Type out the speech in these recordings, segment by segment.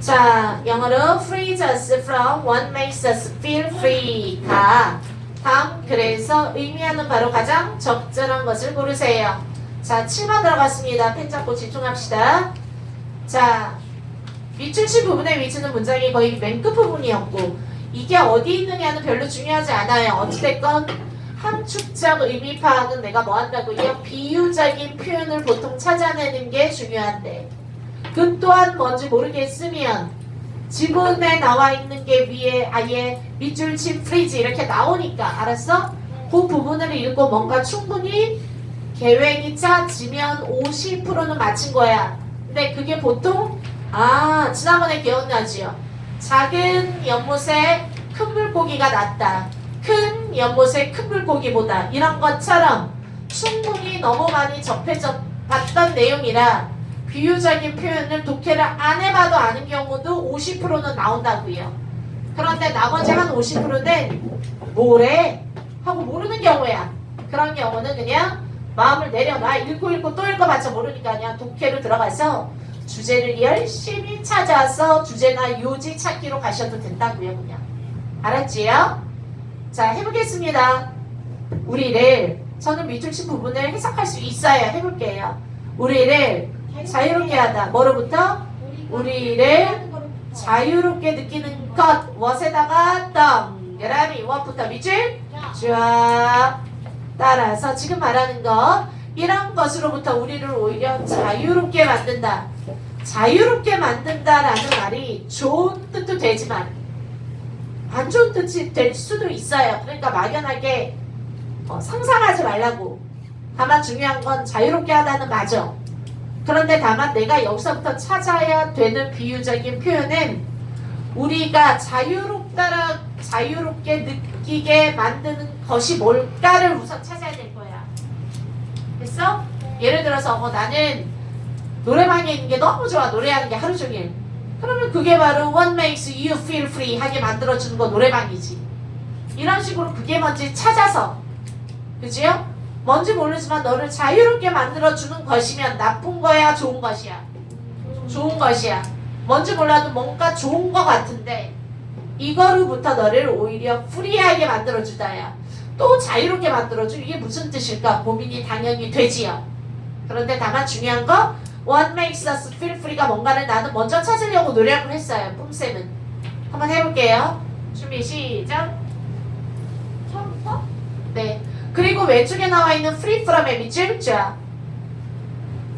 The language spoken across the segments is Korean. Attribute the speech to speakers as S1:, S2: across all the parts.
S1: 자, 영어로 frees us from what makes us feel free. 다. 다음 그래서 의미하는 바로 가장 적절한 것을 고르세요. 자, 7번 들어갔습니다. 펜 잡고 집중합시다. 자, 밑줄치 부분의 위치는 문장이 거의 맨 끝 부분이었고 이게 어디 있느냐는 별로 중요하지 않아요. 어찌됐건 함축적 의미 파악은 내가 뭐 한다고요? 비유적인 표현을 보통 찾아내는 게 중요한데 그 또한 뭔지 모르겠으면 지문에 나와 있는 게 위에 아예 밑줄 친 프리즈 이렇게 나오니까 알았어? 그 부분을 읽고 뭔가 충분히 계획이 짜지면 50%는 맞힌 거야. 근데 그게 보통 아 지난번에 기억나지요? 작은 연못에 큰 물고기가 낫다. 큰 연못에 큰 물고기보다 이런 것처럼 충분히 너무 많이 접해져 봤던 내용이라 비유적인 표현을 독해를 안 해봐도 아는 경우도 50%는 나온다고요. 그런데 나머지 한 50%는 뭐래? 하고 모르는 경우야. 그런 경우는 그냥 마음을 내려놔. 읽고 읽고 또 읽어봤자 모르니까 그냥 독해로 들어가서 주제를 열심히 찾아서 주제나 요지 찾기로 가셔도 된다고요. 그냥. 알았지요? 자, 해보겠습니다. 우리를 저는 밑줄 친 부분을 해석할 수 있어요. 해볼게요. 우리를 자유롭게 하다. 뭐로부터? 우리를 자유롭게 느끼는 것. what에다가 동그라미. what부터 밑줄 쫙 따라서 지금 말하는 것 이런 것으로부터 우리를 오히려 자유롭게 만든다. 자유롭게 만든다라는 말이 좋은 뜻도 되지만 안 좋은 뜻이 될 수도 있어요. 그러니까 막연하게 어, 상상하지 말라고. 다만 중요한 건 자유롭게 하다는 맞아. 그런데 다만 내가 여기서부터 찾아야 되는 비유적인 표현은 우리가 자유롭다라 자유롭게 느끼게 만드는 것이 뭘까를 우선 찾아야 될 거야. 됐어? 예를 들어서 어, 나는 노래방에 있는 게 너무 좋아. 노래하는 게 하루 종일. 그러면 그게 바로 what makes you feel free 하게 만들어주는 거 노래방이지. 이런 식으로 그게 뭔지 찾아서 그지요? 뭔지 모르지만 너를 자유롭게 만들어주는 것이면 나쁜 거야 좋은 것이야? 좋은 것이야. 뭔지 몰라도 뭔가 좋은 것 같은데 이거로부터 너를 오히려 프리하게 만들어주다야. 또 자유롭게 만들어주 이게 무슨 뜻일까 고민이 당연히 되지요. 그런데 다만 중요한 거 What makes us feel free가 뭔가를 나는 먼저 찾으려고 노력을 했어요. 뿜쌤은 한번 해볼게요. 준비 시작.
S2: 처음부터?
S1: 네. 그리고 왼쪽에 나와 있는 free from의 쫙.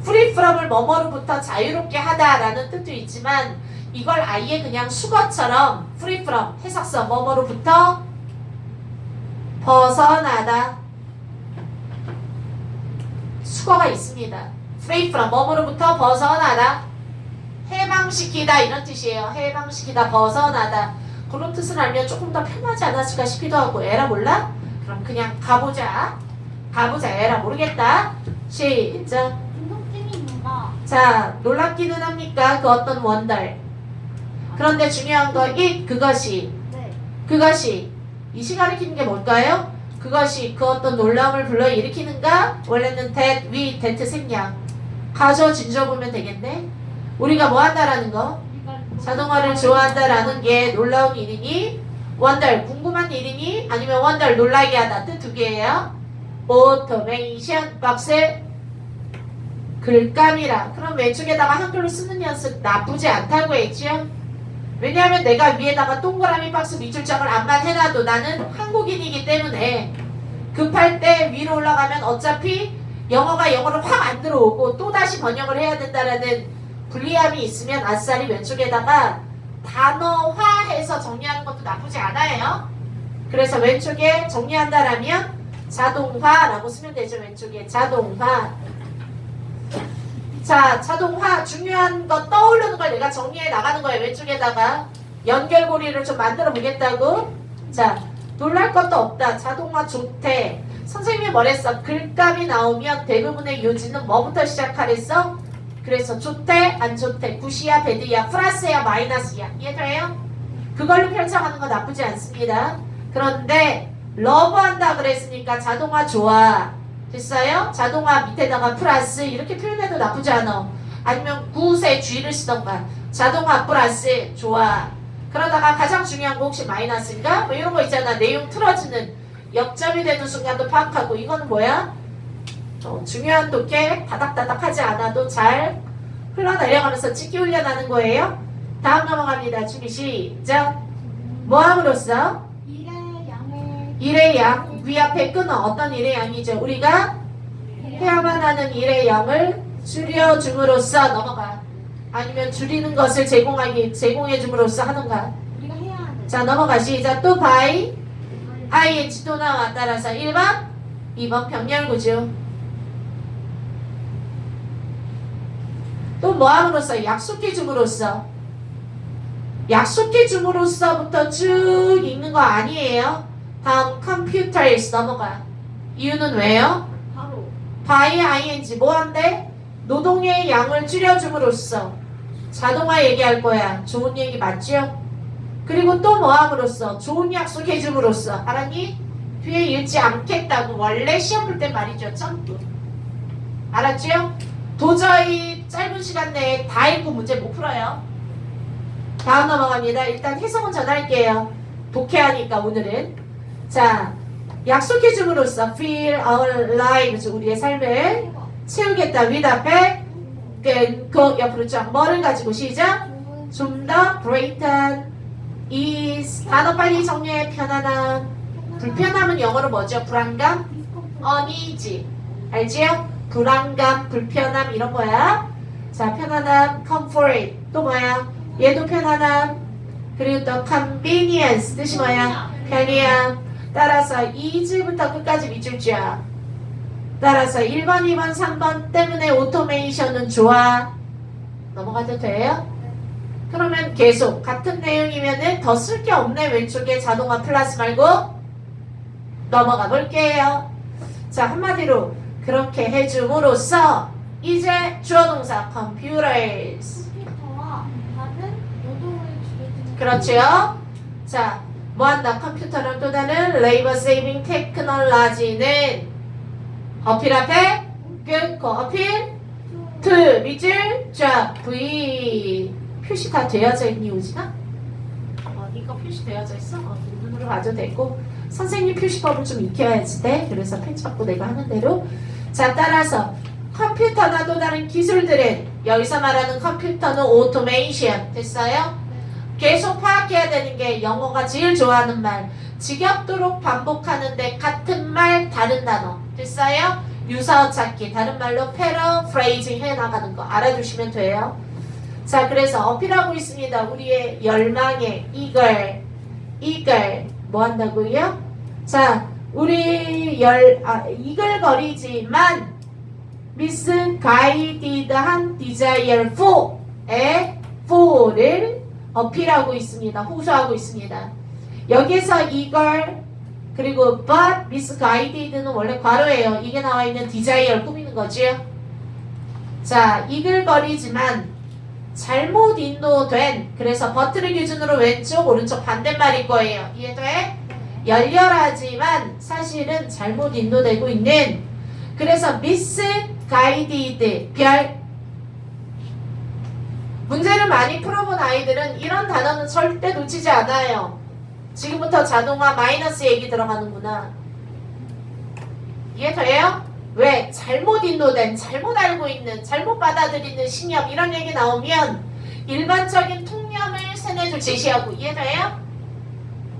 S1: free from을 뭐뭐로부터 자유롭게 하다라는 뜻도 있지만 이걸 아예 그냥 수거처럼 free from 해석서 뭐뭐로부터 벗어나다. 수거가 있습니다. free from 뭐뭐로부터 벗어나다. 해방시키다 이런 뜻이에요. 해방시키다 벗어나다. 그런 뜻을 알면 조금 더 편하지 않았을까 싶기도 하고 에라 몰라? 그럼 그냥 가보자. 가보자. 에라 모르겠다. 시작. 자, 놀랍기는 합니까? 그 어떤 원달. 그런데 중요한 거, 이 그것이,
S2: 네.
S1: 그것이, 이시 가리키는 게 뭘까요? 그것이 그 어떤 놀라움을 불러일으키는가? 원래는 that, we, that 생략. 가져, 진저 보면 되겠네? 우리가 뭐 한다라는 거? 자동화를 좋아한다라는 게 놀라운 일이니? 원달, 궁금한 일이니? 아니면 원달 놀라게 하다. 뜻 두 개예요. 오토메이션 박스에 글감이라. 그럼 왼쪽에다가 한글로 쓰는 연습 나쁘지 않다고 했지요? 왜냐하면 내가 위에다가 동그라미 박스 밑줄 장을 안만 해놔도 나는 한국인이기 때문에 급할 때 위로 올라가면 어차피 영어가 영어로 확 안 들어오고 또 다시 번역을 해야 된다라는 불리함이 있으면 아싸리 왼쪽에다가 단어화해서 정리하는 것도 나쁘지 않아요. 그래서 왼쪽에 정리한다라면 자동화라고 쓰면 되죠. 왼쪽에 자동화. 자, 자동화 중요한 거 떠오르는 걸 내가 정리해 나가는 거예요. 왼쪽에다가 연결고리를 좀 만들어 보겠다고. 자, 놀랄 것도 없다. 자동화 좋대. 선생님이 뭐랬어? 글감이 나오면 대부분의 요지는 뭐부터 시작하랬어? 그래서 좋대, 안 좋대, 굿이야, 배드야, 플러스야, 마이너스야. 이해돼요? 그걸로 펼쳐가는 거 나쁘지 않습니다. 그런데 러브한다 그랬으니까 자동화 좋아. 됐어요? 자동화 밑에다가 플러스 이렇게 표현해도 나쁘지 않아. 아니면 구세 G를 쓰던가 자동화 플러스 좋아 그러다가 가장 중요한 거 혹시 마이너스인가? 뭐 이런 거 있잖아 내용 틀어지는 역점이 되는 순간도 파악하고 이거는 뭐야? 어, 중요한 독해 다닥다닥 하지 않아도 잘 흘러내려가면서 찍기 훈련하는 거예요. 다음 넘어갑니다. 준비 시작. 뭐함으로써?
S2: 일의 양.
S1: 위 앞에 끊어. 어떤 일의 양이죠? 우리가 해야만 하는 일의 양을 줄여줌으로써 넘어가. 아니면 줄이는 것을 제공하기 제공해줌으로써 하는가? 자 넘어가. 시작. 또 ing 또 나와. 따라서 1번 2번 병렬구죠 또 뭐함으로써 약속해 줌으로써 약속해 줌으로써부터 쭉 읽는 거 아니에요 다음 컴퓨터에서 넘어가 이유는 왜요?
S2: 바로
S1: by ing 뭐한데? 노동의 양을 줄여줌으로써 자동화 얘기할 거야. 좋은 얘기 맞죠? 그리고 또 뭐함으로써 좋은 약속 해 줌으로써 알았니? 뒤에 읽지 않겠다고 원래 시험 볼 때 말이죠. 점프. 알았죠? 도저히 짧은 시간 내에 다 읽고 문제 못 풀어요. 다음 넘어갑니다. 일단 해석은 전할게요. 독해하니까 오늘은. 자 약속해 줌으로써 feel our lives 우리의 삶을 채우겠다. 윗 앞에 그, 그 옆으로 쫙 뭐를 가지고 시작? 좀 더 great한 is. 단어 빨리 정리해. 편안함. 불편함은 영어로 뭐죠? 불안감? uneasy. 알지요 불안감 불편함 이런 거야. 자 편안함 comfort 또 뭐야? 얘도 편안함. 그리고 또 convenience 뜻이 뭐야? 편리함. 따라서 이즈부터 끝까지 밑줄 쫙 따라서 1번, 2번, 3번 때문에 오토메이션은 좋아? 넘어가도 돼요? 그러면 계속 같은 내용이면은 더 쓸 게 없네 왼쪽에 자동화 플러스 말고 넘어가 볼게요. 자 한마디로 그렇게 해줌으로써 이제 주어 동사 computers
S2: 컴퓨터와 다른 노동을 줄여주는
S1: 그렇죠? 자, 뭐 한다? 컴퓨터랑 또 다른 레이버 세이빙 테크놀로지는 어필 앞에 끊고 어필 투 밑줄 자 V 표시 다 되어져 있니 우진아? 어, 이거 표시 되어져 있어? 어, 눈으로 봐도 되고 선생님 표시법을 좀 익혀야지 돼. 그래서 펜 잡고 내가 하는 대로 자 따라서 컴퓨터나 또 다른 기술들은 여기서 말하는 컴퓨터는 오토메이션 됐어요? 계속 파악해야 되는 게 영어가 제일 좋아하는 말 지겹도록 반복하는데 같은 말 다른 단어 됐어요? 유사어 찾기 다른 말로 패러프레이징 해나가는 거 알아두시면 돼요 자 그래서 어필하고 있습니다 우리의 열망의 이걸 이걸 뭐 한다고요? 자 우리 열 아, 이글거리지만 미스 가이디드한 디자이어 4의 4를 어필하고 있습니다. 호소하고 있습니다. 여기서 이걸 그리고 but misguided는 원래 괄호예요. 이게 나와 있는 desire 꾸미는 거죠. 자, 이글거리지만 잘못 인도된 그래서 버트를 기준으로 왼쪽 오른쪽 반대말일 거예요. 이해돼? 열렬하지만 사실은 잘못 인도되고 있는 그래서 misguided 별 문제를 많이 풀어본 아이들은 이런 단어는 절대 놓치지 않아요. 지금부터 자동화 마이너스 얘기 들어가는구나. 이해돼요? 왜? 잘못 인도된, 잘못 알고 있는, 잘못 받아들이는 신념 이런 얘기 나오면 일반적인 통념을 세뇌줄 제시하고 이해돼요?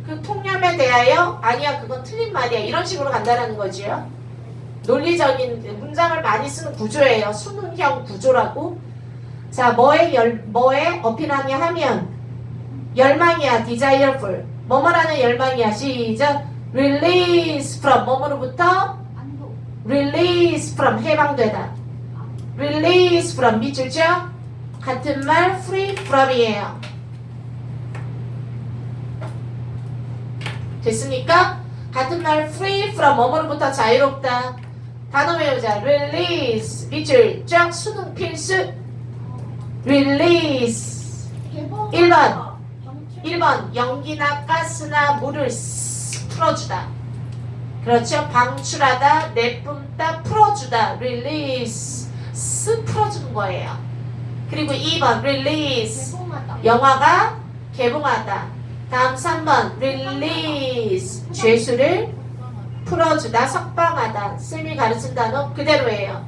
S1: 그 통념에 대하여 아니야 그건 틀린 말이야 이런 식으로 간다라는 거지요. 논리적인 문장을 많이 쓰는 구조예요. 수능형 구조라고. 자, 뭐에 열, 뭐에 어필하냐 하면 열망이야, desireful. 뭐뭐라는 열망이야. 시작. release from 뭐뭐로부터 release from 해방되다. release from 밑줄죠? 같은 말 free from이에요. 됐습니까? 같은 말 free from 뭐뭐로부터 자유롭다. 단어 외우자. release 밑줄 쫙 수능 필수 release
S2: 개봉
S1: 1번.
S2: 방출
S1: 1번 연기나 가스나 물을 쓱 풀어주다 그렇죠 방출하다 내뿜다 풀어주다 release 쓱 풀어주는 거예요 그리고 2번 release
S2: 개봉하다.
S1: 영화가 개봉하다. 다음 3번 release 죄수를 풀어주다 석방하다. 쌤이 가르친 단어 그대로예요.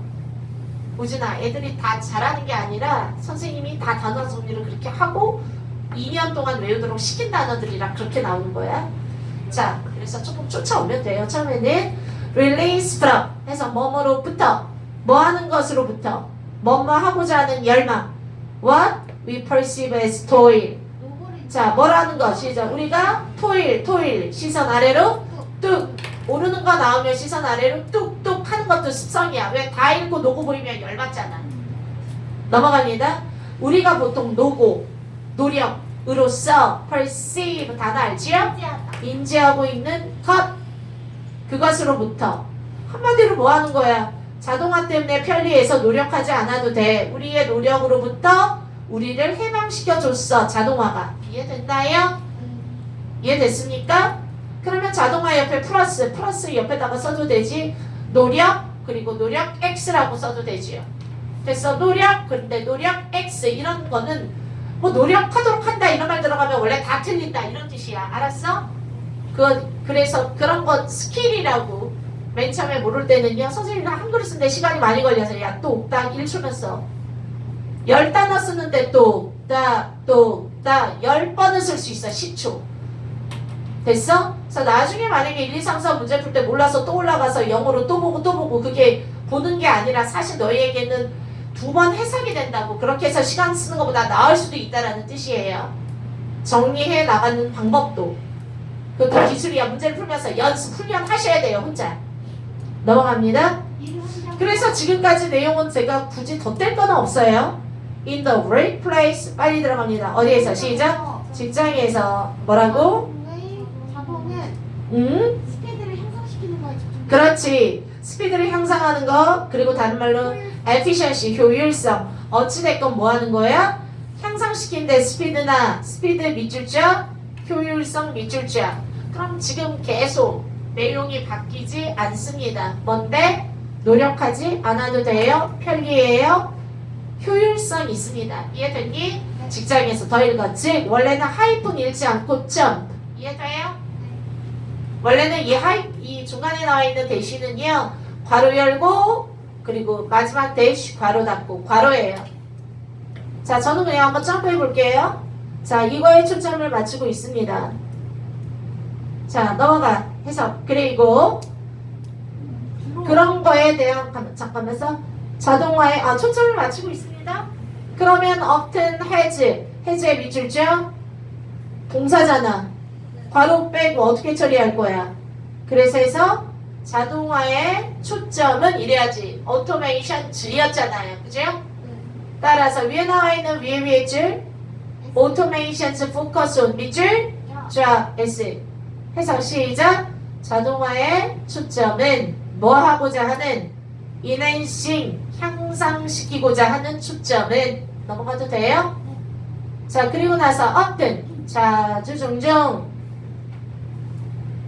S1: 우진아 애들이 다 잘하는 게 아니라 선생님이 다 단어 정리를 그렇게 하고 2년 동안 외우도록 시킨 단어들이라 그렇게 나오는 거야. 자, 그래서 조금 쫓아오면 돼요. 처음에는 release from 해서 뭐뭐로부터 뭐 하는 것으로부터 뭐뭐 하고자 하는 열망 what we perceive as toil 자 뭐라는 것 시작. 우리가 토일 토일. 시선 아래로 뚝. 오르는 거 나오면 시선 아래로 뚝뚝 하는 것도 습성이야. 왜? 다 읽고 노고 보이면 열받잖아. 넘어갑니다. 우리가 보통 노고 노력으로서 perceive 단어 알지요? 인지하고 있는 것. 그것으로부터 한마디로 뭐 하는 거야? 자동화 때문에 편리해서 노력하지 않아도 돼. 우리의 노력으로부터 우리를 해방시켜 줬어. 자동화가 이해됐나요? 이해됐습니까? 그러면 자동화 옆에 플러스 플러스 옆에다가 써도 되지. 노력 그리고 노력 X라고 써도 되지요. 그래서 노력 근데 노력 X 이런 거는 뭐 노력하도록 한다 이런 말 들어가면 원래 다 틀린다 이런 뜻이야. 알았어? 그 그래서 그런 거 스킬이라고 맨 처음에 모를 때는요 선생님이랑 한글을 쓰는데 시간이 많이 걸려서 야또딱 1초면 써 열 단어 쓰는데 또딱또 딱1 번을 쓸수 있어 10초. 됐어? 그래서 나중에 만약에 1, 2, 3, 4 문제 풀 때 몰라서 또 올라가서 영어로 또 보고 또 보고 그게 보는 게 아니라 사실 너희에게는 두 번 해석이 된다고. 그렇게 해서 시간 쓰는 것보다 나을 수도 있다라는 뜻이에요. 정리해 나가는 방법도. 그것도 기술이야. 문제를 풀면서 연습 훈련 하셔야 돼요 혼자. 넘어갑니다. 그래서 지금까지 내용은 제가 굳이 덧댈 건 없어요 in the right place 빨리 들어갑니다. 어디에서? 시작. 직장에서. 뭐라고?
S2: 자동은
S1: 음
S2: 스피드를 향상시키는 거에 집중.
S1: 그렇지. 스피드를 향상하는 거 그리고 다른 말로 efficiency 효율성. 어찌 됐건 뭐 하는 거야? 향상시키는데 스피드나 스피드 밑줄자? 효율성 밑줄자. 그럼 지금 계속 내용이 바뀌지 않습니다. 뭔데? 노력하지 않아도 돼요? 편리해요 효율성 있습니다 이해됐니 직장에서 더 읽었지 원래는 하이픈 읽지 않고 점 이해돼요 원래는 이 하이 이 중간에 나와 있는 대시는요 괄호 열고 그리고 마지막 대시 괄호 닫고 괄호예요. 자 저는 그냥 한번 점프해 볼게요. 자 이거에 초점을 맞추고 있습니다. 자 넘어가 해석 그리고 그런 거에 대한 잠- 잠깐만요. 자동화에 아 초점을 맞추고 있습니다. 그러면 often has has의 밑줄죠? 동사잖아. 괄호 빼고 어떻게 처리할 거야? 그래서 해서 자동화의 초점은 이래야지 오토메이션 줄이었잖아요. 그죠? 따라서 위에 나와 있는 위에 위에 줄 오토메이션스 포커스 온 밑줄 자 S 해석 시작 자동화의 초점은 뭐 하고자 하는 인핸싱 향상시키고자 하는 초점은 넘어가도 돼요? 자 그리고 나서 often 자주 종종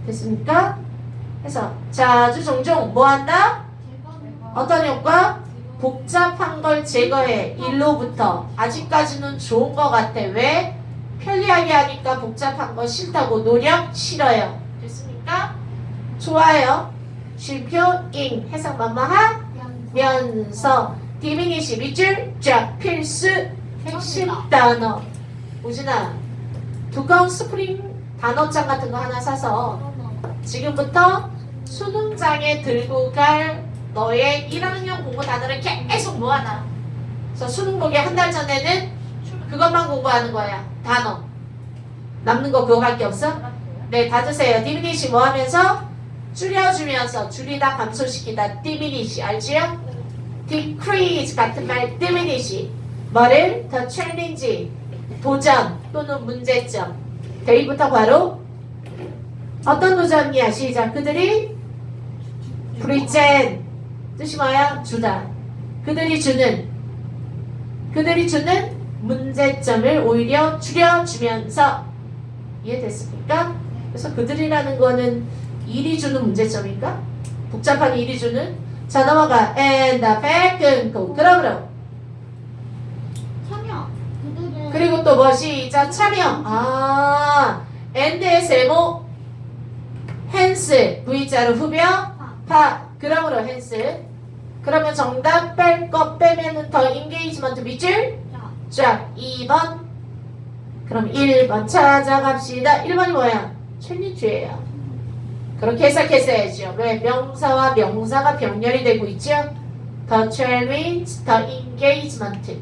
S1: 됐습니까? 해서 자주 종종 뭐 한다? 어떤 효과? 복잡한 걸 제거해 일로부터 아직까지는 좋은 것 같아 왜? 편리하게 하니까 복잡한 거 싫다고 노력 싫어요 됐습니까? 좋아요 쉴표 잉 해석 만마하 면서 디미니시 밑줄 쫙 필수 핵심 단어 우진아 두꺼운 스프링 단어장 같은 거 하나 사서 지금부터 수능장에 들고 갈 너의 1학년 공부 단어를 계속 모아놔. 그래서 수능 보기 한 달 전에는 그것만 공부하는 거야. 단어. 남는 거 그거밖에 없어? 네, 다 드세요. 디미니시 뭐 하면서? 줄여주면서 줄이다 감소시키다 디미니시 알지요? Decrease 같은 말 diminish 뭐를? 더 challenge 도전 또는 문제점. 대입부터 바로 어떤 도전이야? 시작. 그들이 present 뜻이 뭐야? 주다 그들이 주는 그들이 주는 문제점을 오히려 줄여주면서 이해됐습니까? 그래서 그들이라는 거는 일이 주는 문제점인가? 복잡한 일이 주는 자 넘어가. And fact 끊고 그러므로 그리고 또 뭐 시작 참여. 아 엔드의 세모 헨스 V자로 후벼 파. 그러므로 헨스 그러면 정답 뺄 거 빼면은 더 인게이지먼트 밑줄? 쫙 2번. 그럼 1번 찾아갑시다. 1번이 뭐야? 챌린주예요 그렇게 해석했어야죠. 왜? 명사와 명사가 병렬이 되고 있죠? 더 challenge, 더 engagement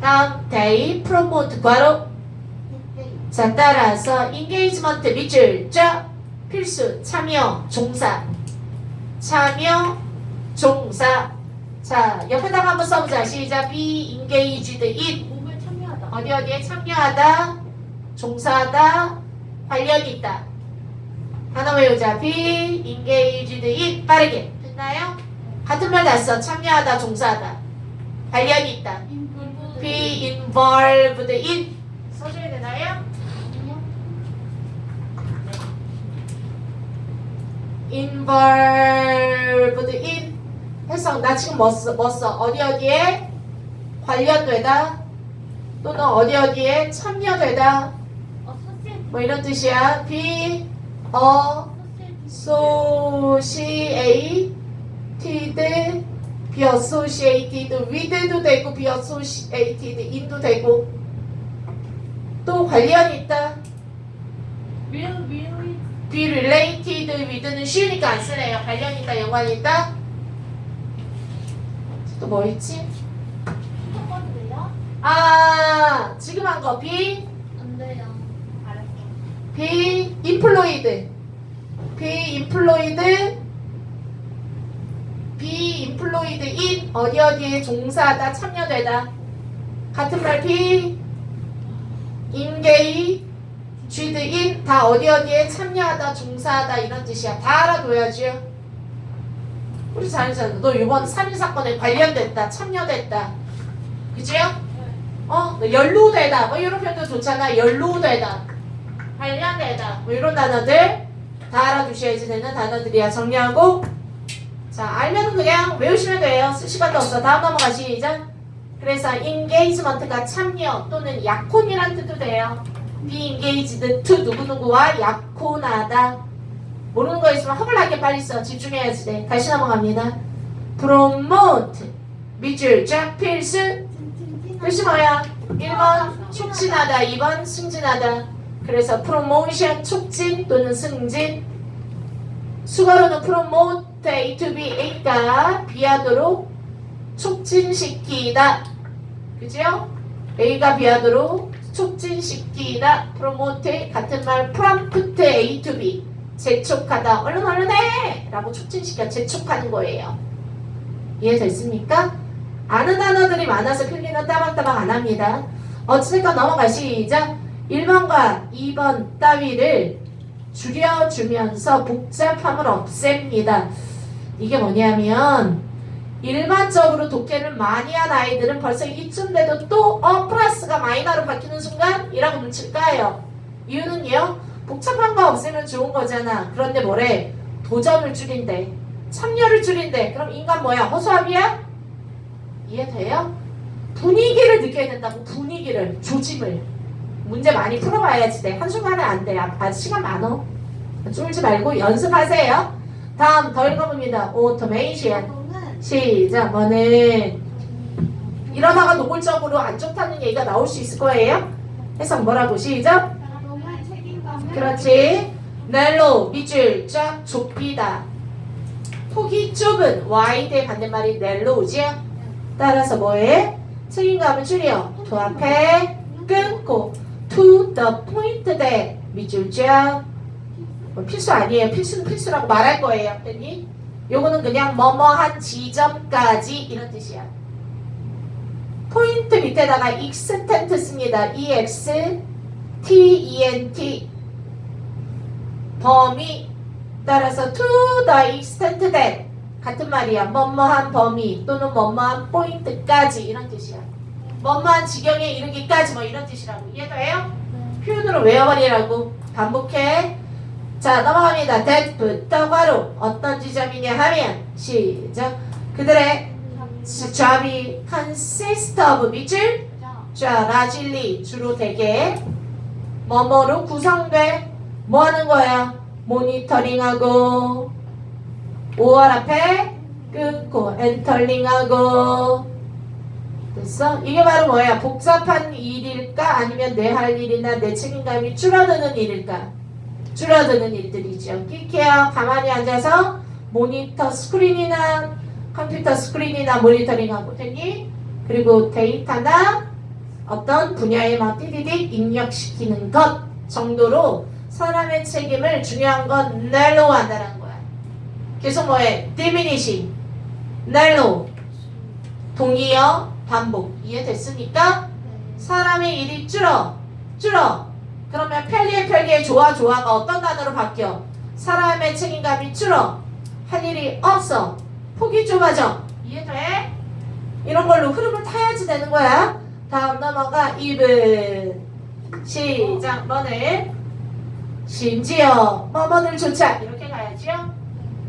S1: 다음 day, promote, 과로 자 따라서 engagement 밑줄 쫙 필수 참여 종사. 참여 종사. 자 옆에다가 한번 써보자. 시작. Be engaged in.
S2: 참여하다.
S1: 어디 어디에 참여하다 종사하다 관련이 있다 외우자 be engaged in 빠르게. 됐나요? 같은 말다써 참여하다 종사하다. 관련이 있다. Be involved in. 써줘야 되나요? involved in. 해석 나 지금 뭐 써? 뭐 써? 어디 어디에 관련되다? 또는 어디 어디에 참여되다? 뭐 이런 뜻이야. Be associated be associated with도 되고 be associated in도 되고 또 관련이 있다 be related with는 쉬우니까 안 쓰네요 관련이 있다 연관이 있다 또 뭐 있지? 아 지금 한 거 be employed be employed in 어디 어디에 종사하다 참여되다. 같은 말 be engaged in 다 어디 어디에 참여하다 종사하다 이런 뜻이야. 다 알아둬야죠 우리 잘했잖아. 너 이번 3일 사건에 관련됐다 참여됐다. 그지요? 어? 너 연루되다. 뭐 이런 표현도 좋잖아. 연루되다 관련되다. 뭐 이런 단어들 다 알아두셔야지 되는 단어들이야. 정리하고. 자 알면 그냥 외우시면 돼요. 쓸 시간도 없어. 다음 넘어가 시작. 그래서 engagement가 참여 또는 약혼이란 뜻도 돼요. engaged to 누구누구와 약혼하다. 모르는 거 있으면 허블나게 빨리 써. 집중해야지 돼. 다시 넘어갑니다. promote. 밑줄 쫙 필수. 뜻이 뭐야? 1번 촉진하다. 2번 승진하다 그래서 프로모션 촉진 또는 승진 수거로는 promote A to B A가 B하도록 촉진시키다 그죠? A가 B하도록 촉진시키다 promote 같은 말 prompt A to B 재촉하다 얼른 얼른 해! 라고 촉진시켜 재촉하는 거예요 이해됐습니까? 아는 단어들이 많아서 필기는 따박따박 안 합니다. 어찌됐건 넘어가 시작. 1번과 2번 따위를 줄여주면서 복잡함을 없앱니다. 이게 뭐냐면 일반적으로 독해를 많이 한 아이들은 벌써 이쯤 돼도 또 어 플러스가 마이너로 바뀌는 순간 이라고 눈치를 까요. 이유는요. 복잡한 거 없애면 좋은 거잖아. 그런데 뭐래? 도전을 줄인대. 참여를 줄인대. 그럼 인간 뭐야? 허수아비야? 이해돼요? 분위기를 느껴야 된다고 분위기를 조짐을 문제 많이 풀어봐야지. 돼 한순간에 안 돼. 아, 시간 많어. 쫄지 말고 연습하세요. 다음 더 읽어봅니다. 오토메이션. 시작. 뭐는 이러다가 노골적으로 안 좋다는 얘기가 나올 수 있을 거예요? 해석 뭐라고? 시작. 그렇지. 넬로 밑줄 쫙 좁히다. 폭이 좁은 와이드의 반대말이 넬로우지요? 따라서 뭐해? 책임감을 줄여. 도 앞에 끊고 to the point that 쫙뭐 필수 아니에요 필수는 필수라고 말할 거예요 됐니? 요거는 그냥 뭐뭐한 지점까지 이런 뜻이야 포인트 밑에다가 extent 씁니다 ex tent 범위 따라서 to the extent that 같은 말이야. 뭐뭐한 범위 또는 뭐뭐한 포인트까지 이런 뜻이야. 뭐뭐한 지경에 이르기까지 뭐 이런 뜻이라고 이해돼요? 표현으로 외워버리라고 반복해. 자 넘어갑니다. that부터 바로 어떤 지점이냐 하면 시작. 그들의 job이 consist of 밑줄 자, 라질리 주로 되게 뭐뭐로 구성돼. 뭐 하는 거야? 모니터링하고 5월 앞에 끊고 엔터링하고 됐어? 이게 바로 뭐야? 복잡한 일일까? 아니면 내 할 일이나 내 책임감이 줄어드는 일일까? 줄어드는 일들이죠. 끼케야 가만히 앉아서 모니터 스크린이나 컴퓨터 스크린이나 모니터링하고 되니 그리고 데이터나 어떤 분야에만 띠디디 입력시키는 것 정도로 사람의 책임을 중요한 건 넬로 한다는 거야. 계속 뭐해? 디미니시 넬로 동의어 반복 이해됐습니까? 사람의 일이 줄어 줄어. 그러면 편리해 편리해 좋아 좋아가 어떤 단어로 바뀌어? 사람의 책임감이 줄어. 할 일이 없어. 폭이 좁아져 이해돼? 이런 걸로 흐름을 타야지 되는 거야. 다음 넘어가 2분 시작. 너네 심지어 뭐뭐들조차. 이렇게 가야지요?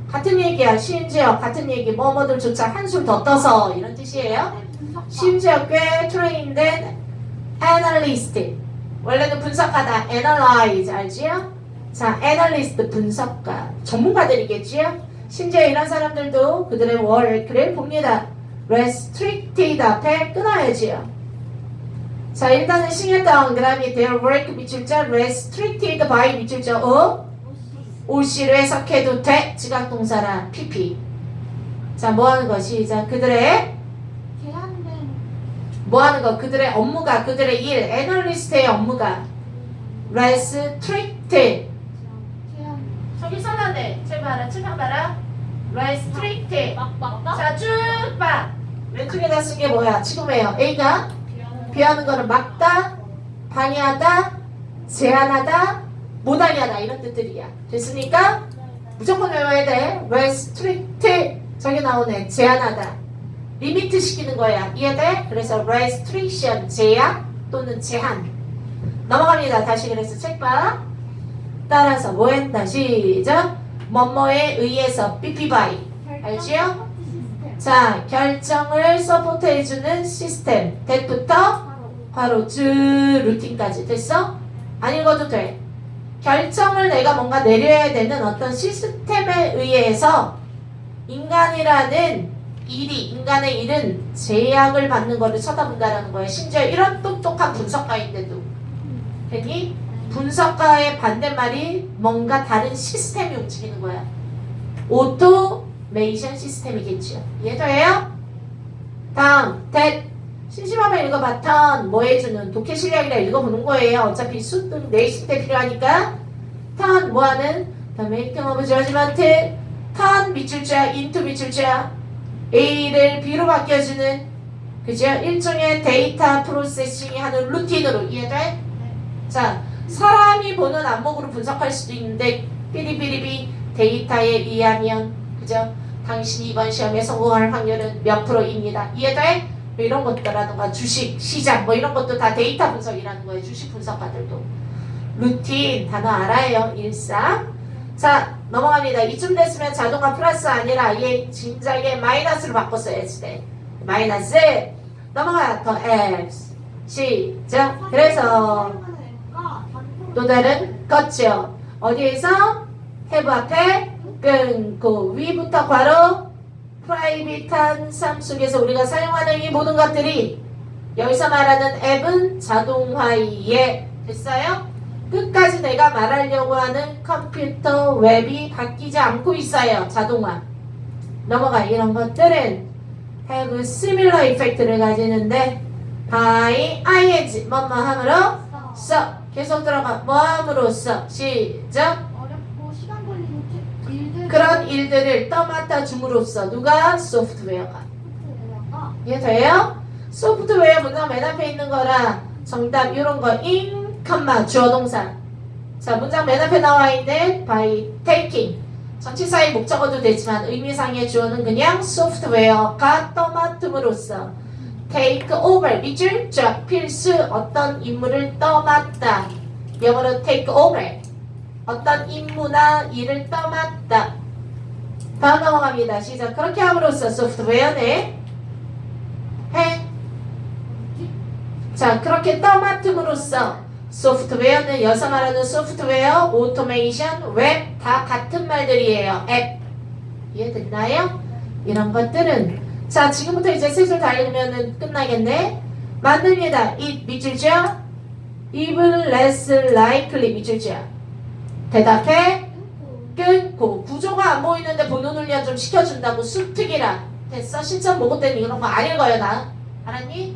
S1: 같은 얘기야. 심지어 같은 얘기. 뭐뭐들조차 한술 더 떠서. 이런 뜻이에요 심지어 꽤 트레인된 애널리스트. 원래는 분석하다. analyze 알지요? 자 애널리스트 분석가. 전문가들이겠지요? 심지어 이런 사람들도 그들의 work를 봅니다. restricted 앞에 끊어야지요. 자 일단은 싱했던 그다음에 their work 밑줄자 restricted by 밑줄자 어? 오시로 해석해도 돼? 지각동사라. pp. 자 뭐하는 것이 자 그들의 뭐 하는 거? 그들의 업무가 그들의 일 애널리스트의 업무가. restricted
S2: 제한
S1: 저기 써놨네 제 봐라 칠판 봐라. restricted
S2: 막 막다?
S1: 자쭉봐. 왼쪽에다 쓴 게 뭐야? 지금이에요. A가 비하는 거는 막다 방해하다 제한하다 못하게 하다. 이런 뜻들이야. 됐으니까? 무조건 외워야 돼. restrict 저기 나오네. 제한하다 리미트 시키는 거야 이해돼? 그래서 restriction 제약 또는 제한. 넘어갑니다. 다시 그래서 책 봐. 따라서 뭐 한다 시작. 뭐뭐에 의해서 삐삐바이 알지요?
S2: 시스템
S1: 자 결정을 서포트해주는 시스템.
S2: 바로
S1: 바로 쭉 루틴까지. 됐어? 안 읽어도 돼. 결정을 내가 뭔가 내려야 되는 어떤 시스템에 의해서 인간이라는 일이 인간의 일은 제약을 받는 거를 쳐다본다라는 거예요. 심지어 이런 똑똑한 분석가인데도 괜히 분석가의 반대말이 뭔가 다른 시스템이 움직이는 거야. 오토메이션 시스템이겠죠. 이해돼요? 다음 that 심심하면 읽어봐. 턴, 뭐 해주는 독해 실력이라 읽어보는 거예요. 어차피 수능 내신 때 필요하니까. 턴, 뭐 하는? The making of judgment. 턴, 밑줄자, into 밑줄자. A를 B로 바뀌어주는, 그죠? 일종의 데이터 프로세싱이 하는 루틴으로 이해돼? 자, 사람이 보는 안목으로 분석할 수도 있는데, 삐리삐리삐 데이터에 의하면, 그죠? 당신이 이번 시험에 성공할 확률은 몇 프로입니다. 이해돼? 뭐 이런 것들라든가 주식, 시장 뭐 이런 것도 다 데이터 분석이라는 거예요. 주식 분석가들도. 루틴 단어 알아요. 일상. 자 넘어갑니다. 이쯤 됐으면 자동화 플러스 아니라 얘 진작에 마이너스로 바꿨어야지 돼. 마이너스. 넘어가. 더 앱스. 시작. 그래서 또 다른 거죠. 어디에서 have 앞에 끊고 위부터 괄호 프라이빗한 삶 속에서 우리가 사용하는 이 모든 것들이 여기서 말하는 앱은 자동화에 됐어요? 끝까지 내가 말하려고 하는 컴퓨터 웹이 바뀌지 않고 있어요. 자동화. 넘어가. 이런 것들은 have similar effect를 가지는데 by ing 뭐뭐 함으로 써. 계속 들어가. 뭐 함으로써. 시작.
S2: 어렵고 시간 걸리는 책- 일들
S1: 그런 일들을 떠맡아 줌으로써 누가? 소프트웨어가. 이해돼요? 소프트웨어 문장 맨 앞에 있는 거라 정답 이런 거 in, 컴마 주어 동사. 자 문장 맨 앞에 나와 있는 by taking. 전치사의 목적어도 되지만 의미상의 주어는 그냥 소프트웨어가 떠맡음으로써 take over 밑줄 쫙 필수 어떤 임무를 떠맡다. 영어로 take over 어떤 임무나 일을 떠맡다. 다음 넘어갑니다. 시작. 그렇게 함으로써 소프트웨어는 해. 자, 그렇게 떠맡음으로써 소프트웨어는 여기서 말하는 소프트웨어, 오토메이션, 웹 다 같은 말들이에요. 앱. 이해됐나요? 이런 것들은 자, 지금부터 이제 슬슬 달리면은 끝나겠네. 만듭니다. it 밑줄죠? even less likely 밑줄죠? 대답해. 끊고 구조가 안 보이는데 본론 훈련 좀 시켜준다고 수특이라 됐어? 실전 보고 때는 이런 거 안 읽어요 나 알았니?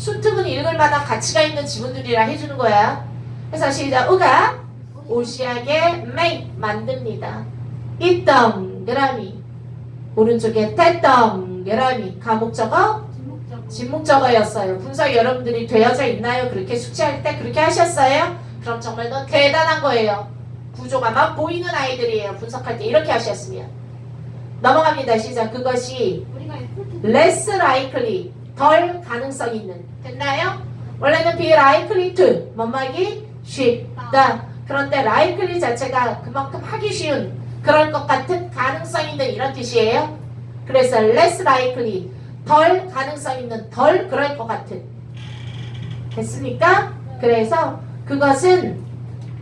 S1: 수특은 읽을 만한 가치가 있는 지문들이라 해주는 거야 그래서 시작 우가 오시하게 make 만듭니다 이 동그라미 오른쪽에 태 동그라미 가목적어. 진목적어였어요 분석 여러분들이 되어져 있나요? 그렇게 숙제할 때 그렇게 하셨어요? 그럼 정말 너 대단한 거예요 구조가 막 보이는 아이들이에요. 분석할 때 이렇게 하셨으면 넘어갑니다. 시작. 그것이 less likely 덜 가능성 있는 됐나요? 원래는 be likely to 뭐하기 쉽다. 그런데 likely 자체가 그만큼 하기 쉬운 그럴 것 같은 가능성 있는 이런 뜻이에요. 그래서 less likely 덜 가능성 있는 덜 그럴 것 같은 됐습니까? 그래서 그것은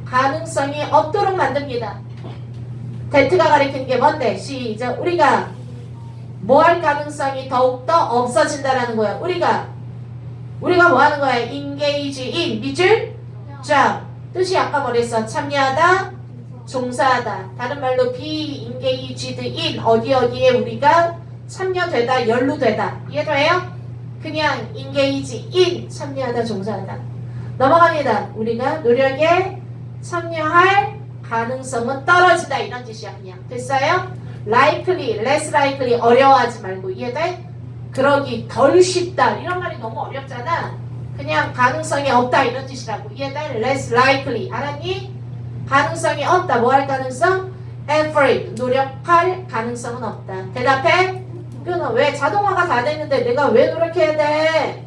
S1: 가능성이 없도록 만듭니다. 데트가 가리키는 게 뭔데? 시작. 우리가 뭐 할 가능성이 더욱더 없어진다라는 거야. 우리가 우리가 뭐 하는 거야? engage in 뜻이 아까 뭐랬어? 참여하다, 종사하다. 다른 말로 be engaged 어디 어디에 우리가 참여되다, 연루되다. 이해돼요? 그냥 engage 참여하다, 종사하다. 넘어갑니다. 우리가 노력에 참여할 가능성은 떨어지다 이런 뜻이야 그냥 됐어요? Likely, less likely 어려워하지 말고 이해돼? 그러기 덜 쉽다 이런 말이 너무 어렵잖아 그냥 가능성이 없다 이런 뜻이라고 이해돼? less likely 알았니? 가능성이 없다 뭐 할 가능성? effort 노력할 가능성은 없다 대답해? 끊어 왜 자동화가 다 됐는데 내가 왜 노력해야 돼?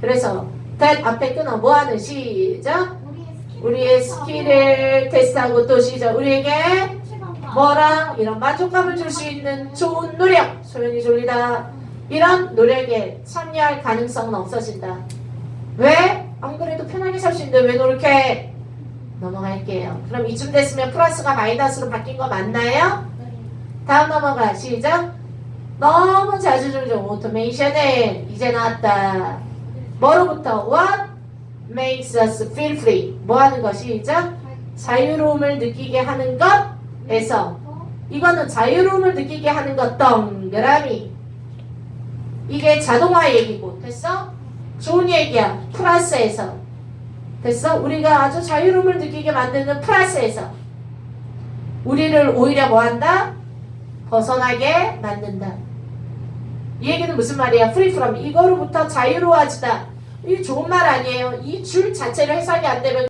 S1: 그래서 that 앞에 끊어 뭐 하는 시작?
S2: 우리의 스킬.
S1: 우리의 스킬을 테스트하고 또 시작 우리에게 뭐랑 이런 만족감을 줄 수 있는 좋은 노력 소연이 졸리다. 이런 노력에 참여할 가능성은 없어진다. 왜? 안 그래도 편하게 살 수 있는데 왜 노력해? 넘어갈게요. 그럼 이쯤 됐으면 플러스가 마이너스로 바뀐 거 맞나요? 다음 넘어가. 시작. 너무 자주 종종 오토메이션은 이제 나왔다. 뭐로부터? What makes us feel free? 뭐 하는 것이 시작. 자유로움을 느끼게 하는 것 에서 이거는 자유로움을 느끼게 하는 것 동그라미 이게 자동화 얘기고 됐어? 좋은 얘기야 플러스에서 됐어? 우리가 아주 자유로움을 느끼게 만드는 플러스에서 우리를 오히려 뭐한다? 벗어나게 만든다 이 얘기는 무슨 말이야? free from 이거로부터 자유로워지다 이 좋은 말 아니에요 이 줄 자체를 해석이 안 되면